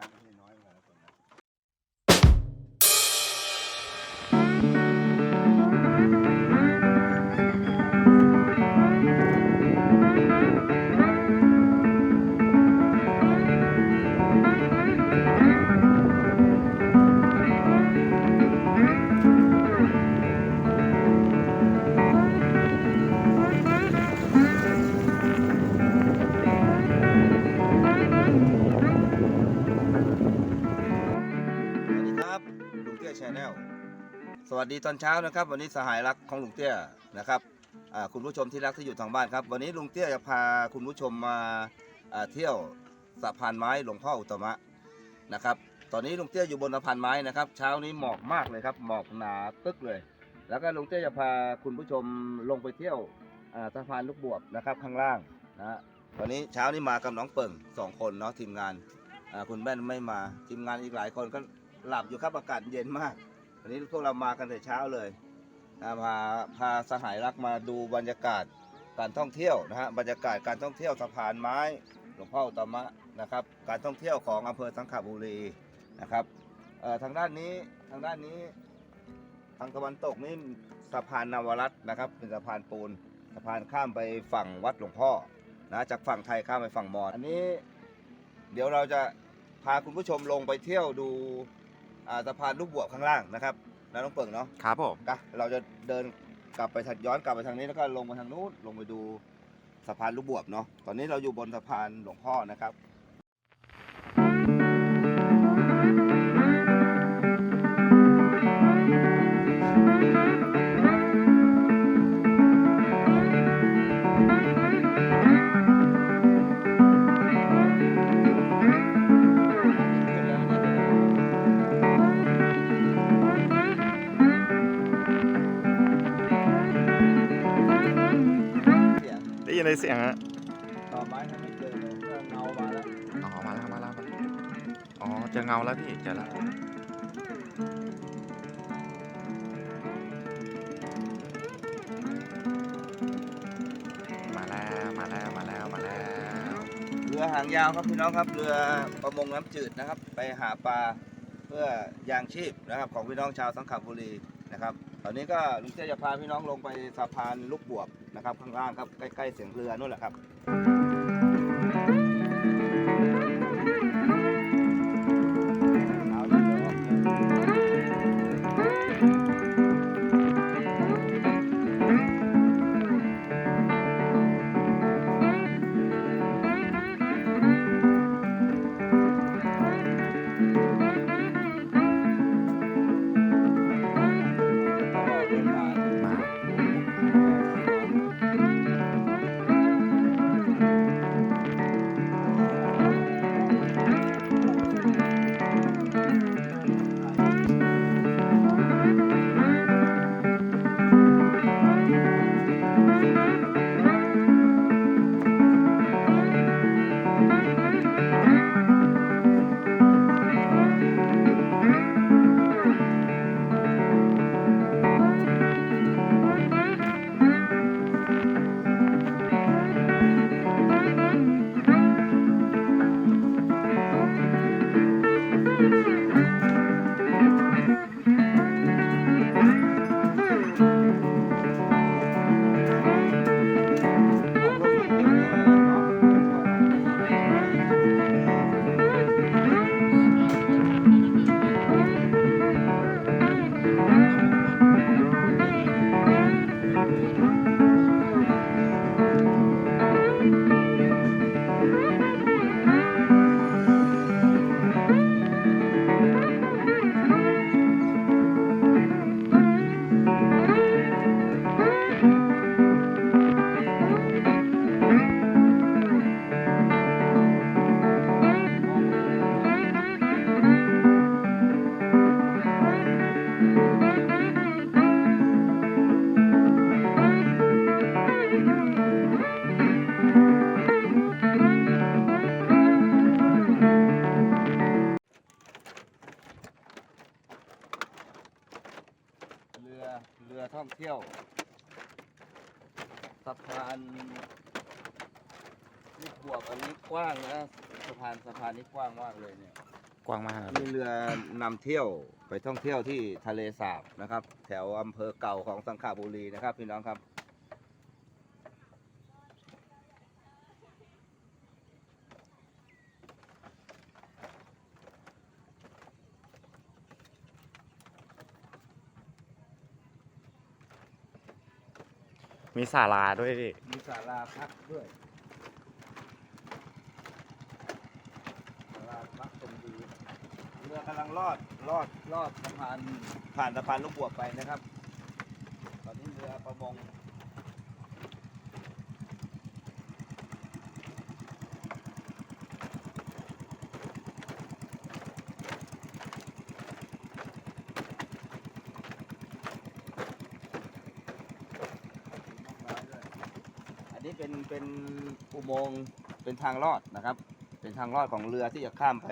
ม้ ลุงเตี้ยชาแนลสวัสดีตอนเช้านะครับ วันนี้สหายรักของลุงเตี้ยนะครับคุณผู้ชมที่รักที่อยู่ทางบ้านครับ วันนี้ลุงเตี้ยจะพาคุณผู้ชมมาเที่ยวสะพานไม้หลวงพ่ออุตมะนะครับ ตอนนี้ลุงเตี้ยอยู่บนสะพานไม้นะครับ เช้านี้หมอกมากเลยครับ หมอกหนาตึกเลย แล้วก็ลุงเตี้ยจะพาคุณผู้ชมลงไปเที่ยวสะพานลูกบวบนะครับข้างล่างนะตอนนี้เช้านี้มากับน้องเปิ่งสองคนเนาะทีมงานคุณแม่ไม่มาทีมงานอีกหลายคนก็หลับอยู่ครับอากาศเย็นมาก วันนี้พวกเรามากันแต่เช้าเลยอ่าพาพาสหายรักมาดูบรรยากาศการท่องเที่ยวนะฮะบรรยากาศการท่องเที่ยวสะพานไม้หลวงพ่ออุตมะนะครับ การท่องเที่ยวของอำเภอสังขบุรีนะครับทางด้านนี้ทางด้านนี้ทางตะวันตกนี่สะพานนวรัตน์นะครับ เป็นสะพานปูนสะพานข้ามไปฝั่งวัดหลวงพ่อนะจากฝั่งไทยข้ามไปฝั่งมอญอันนี้ เดี๋ยวเราจะพาคุณผู้ชมลงไปเที่ยวดู สะพานลูกบวบข้างล่างนะครับนะน้องเปิ่งเนาะครับผมกะเราจะเดินกลับไปทางย้อนกลับไปทางนี้แล้วก็ลงมาทางนู้นลงไปดูสะพานลูกบวบเนาะตอนนี้เราอยู่บนสะพานหลวงพ่อนะครับ ยงได้ยินในเสียงฮะต่อไม้ถ้าไม่เจอเลยก็เงามาแล้วอ๋อมาแล้วมาแล้วมาแล้วอ๋อเจอเงาแล้วพี่เจอแล้วมาแล้วมาแล้วมาแล้วมาแล้วเรือหางยาวครับพี่น้องครับเรือประมงน้ำจืดนะครับ ไปหาปลาเพื่อยางชีพนะครับ ของพี่น้องชาวสังขบุรีนะครับตอนนี้ก็ลุงเจ๊จะพาพี่น้องลงไปสะพานลูกบวบ นะครับข้างล่างครับใกล้ๆเสียงเรือนู่นแหละครับานลูกบวบอันนี้กว้างนะสะพานสะพานนี้กว้างมากเลยเนี่ยกว้างมากครับมีเรือนำเที่ยวไปท่องเที่ยวที่ทะเลสาบนะครับ แถวอำเภอเก่าของสังขบุรีนะครับ พี่น้องครับ มีศาลาด้วยดิมีศาลาพักด้วยศาลาพักตรงดีเรือกำลังลอดลอดลอดสะพานผ่านสะพานลูกบวกไปนะครับ ตอนนี้เรือประมงอันนี้ เป็นเป็นอุโมงค์เป็นทางลอดนะครับ เป็นทางลอดของเรือที่จะข้ามไป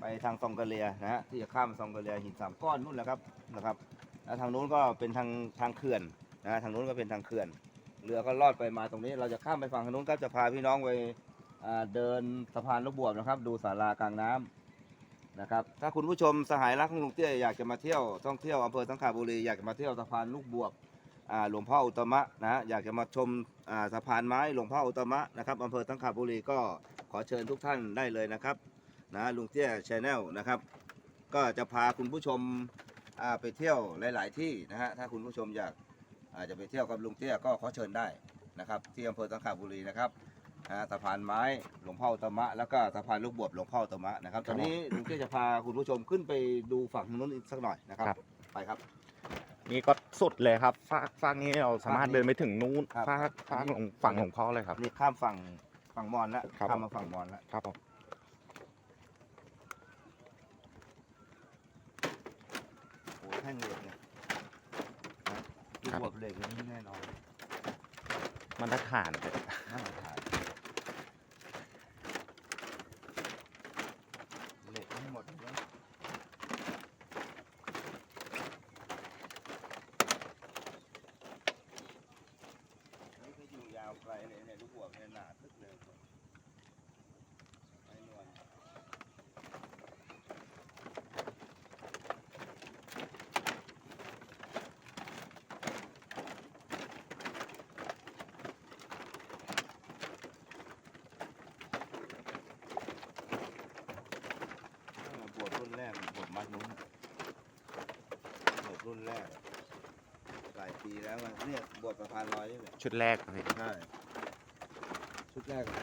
ไปทางซองกะเลียนะฮะที่จะข้ามซองกะเลียหินสามก้อนนู่นแหละครับนะครับแล้วทางนู้นก็เป็นทางทางเขื่อนนะฮะทางนู้นก็เป็นทางเขื่อน เรือก็ลอดไปมาตรงนี้ เราจะข้ามไปฝั่งทางนู้นก็จะพาพี่น้องไปเดินสะพานลูกบวบนะครับ ดูศาลากลางน้ำนะครับถ้าคุณผู้ชมสหายรักของลุงเตี้ยอยากจะมาเที่ยวท่องเที่ยวอำเภอสังขบุรีอยากจะมาเที่ยวสะพานลูกบวบ หลวงพ่ออุตตมะนะฮะอยากจะมาชมอ่าสะพานไม้หลวงพ่ออุตตมะนะครับอำเภอสังขบุรีก็ขอเชิญทุกท่านได้เลยนะครับนะลุงเตี้ยชแนลนะครับ ก็จะพาคุณผู้ชมอ่าไปเที่ยวหลาย ๆ ที่นะฮะถ้าคุณผู้ชมอยากอาจจะไปเที่ยวกับลุงเตี้ยก็ขอเชิญได้นะครับ ที่อำเภอสังขบุรีนะครับอ่าสะพานไม้หลวงพ่ออุตมะ แล้วก็สะพานลูกบวบหลวงพ่ออุตมะนะครับตอนนี้ลุงเตี้ยจะพาคุณผู้ชมขึ้นไปดูฝั่งนู้นอีกสักหน่อยนะครับครับไปครับ นี่ก็สุดเลยครับฟากฟากนี้เราสามารถฟากนี้เดินไปถึงนู้นครับ ฟากฟากหลวงฝั่งหลวงพ่อเลยครับ นี่ข้ามฝั่งฝั่งมอญแล้วครับ ข้ามมาฝั่งมอญแล้วครับผมโอ้โหแท่งเหล็กเนี่ยนะลูกบวบเหล็กนี่แน่นอนมันตรฐานเลยมาตรฐานเหล็กทั้งหมดเลยนี่ก็อยู่ยาวไกลเลย เนี่ยลูกบวบเนี่ยหนาทึกเลยไม้นวลตั้งแต่บวชรุ่นแรกบวชมัดนู้นบวชรุ่นแรก หลายปีแล้วมันเนี่ยบวชประพานลอยนี่แหละชุดแรกเลยใช่ ชุดแรกเลย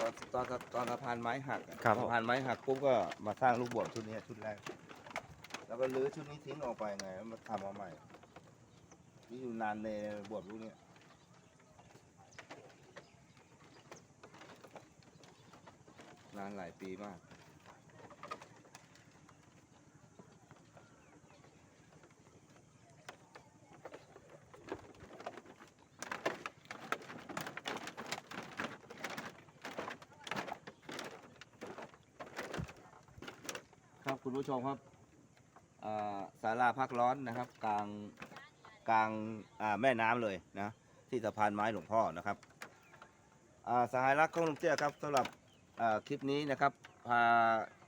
ตอนตอนตอนสะพานไม้หักอะครับผสะมพานไม้หักปุ๊บก็มาสร้างลูกบวชชุดนี้ชุดแรก แล้วก็รื้อชุดนี้ทิ้งออกไปไงแล้วมาทำมาใหม่นี่อยู่นานในบวชลูกเนี้ยนานหลายปีมาก คุณผู้ชมครับศาลาพักร้อนนะครับ กลางกลางแม่น้ำเลยนะที่สะพานไม้หลวงพ่อนะครับสหายรักของลุงเตี้ยครับสำหรับคลิปนี้นะครับพา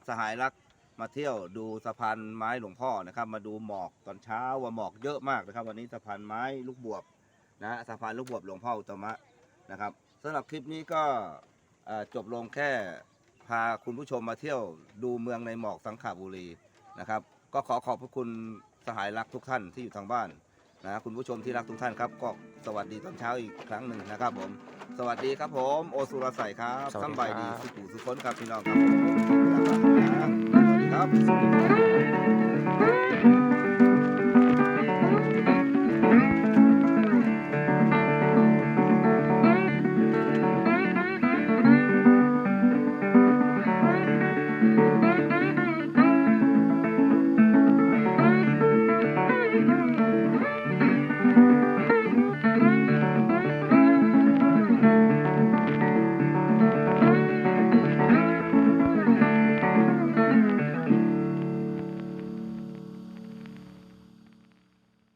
สหายรักมาเที่ยวดูสะพานไม้หลวงพ่อนะครับ มาดูหมอกตอนเช้าว่าหมอกเยอะมากนะครับ วันนี้สะพานไม้ลูกบวบนะสะพานลูกบวบหลวงพ่ออุตมะนะครับสำหรับคลิปนี้ก็จบลงแค่ พาคุณผู้ชมมาเที่ยวดูเมืองในหมอกสังขบุรีนะครับ ก็ขอขอบพระคุณสหายรักทุกท่านที่อยู่ทางบ้านนะคุณผู้ชมที่รักทุกท่านครับก็สวัสดีตอนเช้าอีกครั้งหนึ่งนะครับผม สวัสดีครับผม โอสุรใสยครับสวัสดีสำบายดีครับสุขุสุขนครับพี่น้องครับผมสวัสดีครับสวัสดีครับ